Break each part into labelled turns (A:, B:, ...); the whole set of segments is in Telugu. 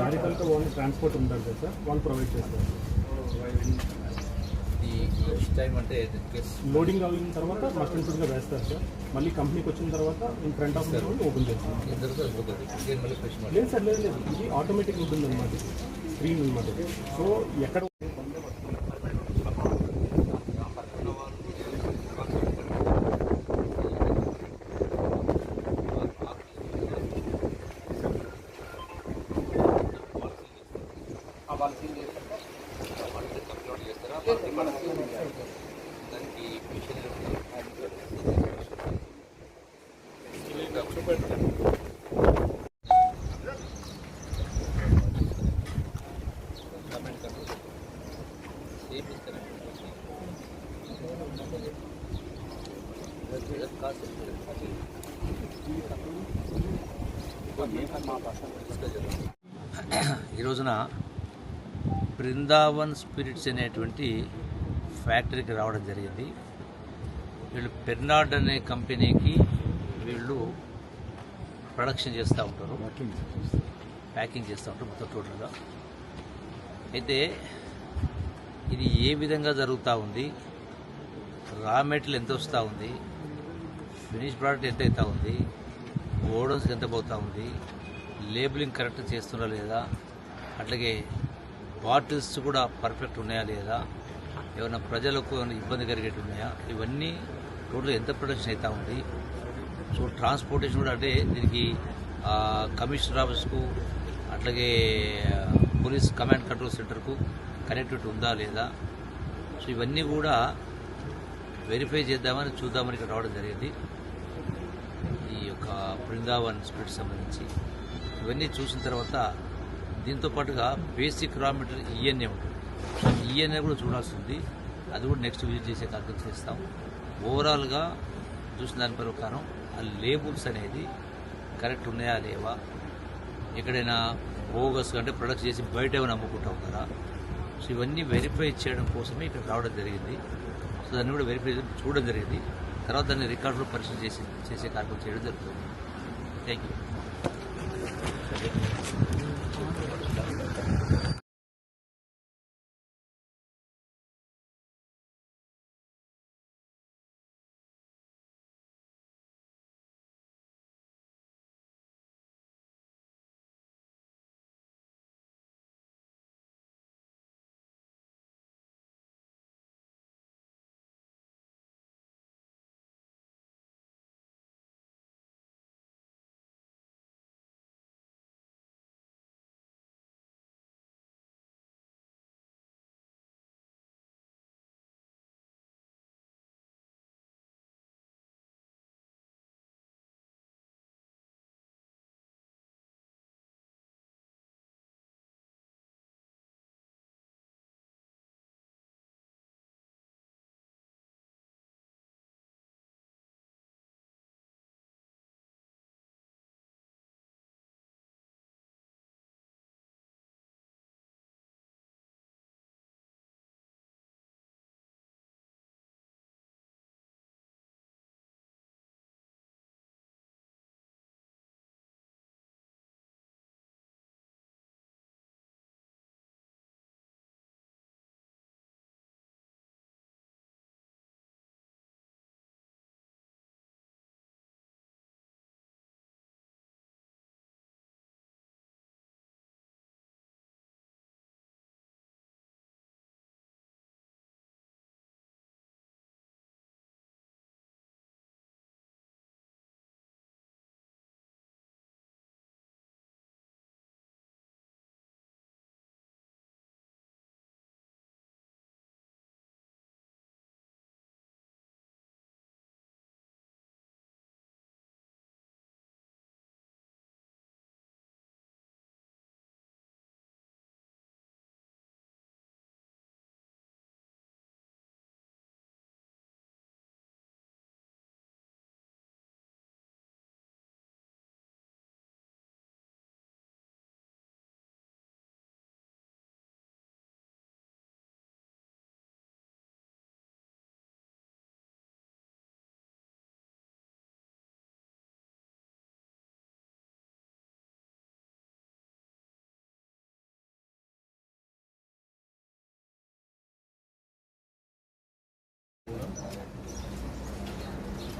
A: లారీకల్తో ఓన్లీ ట్రాన్స్పోర్ట్ ఉండాలి కదా సార్? వాళ్ళు ప్రొవైడ్ చేస్తారు.
B: టైం అంటే
A: లోడింగ్ అయిన తర్వాత మస్ట్ షుడ్గా వేస్తారు సార్. మళ్ళీ కంపెనీకి వచ్చిన తర్వాత ఇన్ ఫ్రంట్ ఆఫ్ ఓపెన్ లేదు సార్ లేదు లేదు. ఇది ఆటోమేటిక్ ఉంటుంది అనమాట స్క్రీన్ అనమాట సో ఎక్కడ
B: ఈ రోజున బృందావన్ స్పిరిట్స్ అనేటువంటి ఫ్యాక్టరీకి రావడం జరిగింది. వీళ్ళు పెర్నాడ్ అనే కంపెనీకి వీళ్ళు ప్రొడక్షన్ చేస్తూ ఉంటారు. ప్యాకింగ్ చేస్తూ ఉంటారు మొత్తం టోటల్గా. అయితే ఇది ఏ విధంగా జరుగుతూ ఉంది? రా మెటీరియల్ ఎంత వస్తూ ఉంది? ఫినిష్ ప్రోడక్ట్ ఎంత అవుతా ఉంది? గోడౌన్స్కి ఎంత పోతా ఉంది? లేబులింగ్ కరెక్ట్ చేస్తున్నా లేదా? అట్లాగే బాటిల్స్ కూడా పర్ఫెక్ట్ ఉన్నాయా లేదా? ఏమైనా ప్రజలకు ఏమైనా ఇబ్బంది కలిగేటి ఉన్నాయా? ఇవన్నీ టోటల్ ఎంత ప్రొడక్షన్ అవుతూ ఉంది? సో ట్రాన్స్పోర్టేషన్ కూడా అంటే దీనికి కమిషనర్ ఆఫీస్కు అట్లాగే పోలీస్ కమాండ్ కంట్రోల్ సెంటర్కు కనెక్టివిటీ ఉందా లేదా? సో ఇవన్నీ కూడా వెరిఫై చేద్దామని చూద్దామని ఇక్కడ రావడం జరిగింది. ఈ యొక్క బృందావన్ స్పిరిట్ సంబంధించి. ఇవన్నీ చూసిన తర్వాత దీంతో పాటుగా బేసిక్ రా మెటీరియల్ ఈఎన్ఏ ఉంటుంది. ఈఎన్ఏ కూడా చూడాల్సి ఉంది అది కూడా నెక్స్ట్ విజిట్ చేసే కార్యక్రమం చేస్తాం. ఓవరాల్గా చూసిన దాని ప్రకారం ఆ లేబుల్స్ అనేది కరెక్ట్ ఉన్నాయా లేవా? ఎక్కడైనా బోగస్ అంటే ప్రొడక్ట్స్ చేసి బయట ఏమైనా అమ్ముకుంటాం కదా. సో ఇవన్నీ వెరిఫై చేయడం కోసమే ఇక్కడ రావడం జరిగింది. సో దాన్ని కూడా వెరిఫై చూడడం జరిగింది. తర్వాత దాన్ని రికార్డులో పరిశీలన చేసి చేసే కార్యక్రమం చేయడం జరుగుతుంది. థ్యాంక్ యూ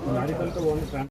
A: नारियल का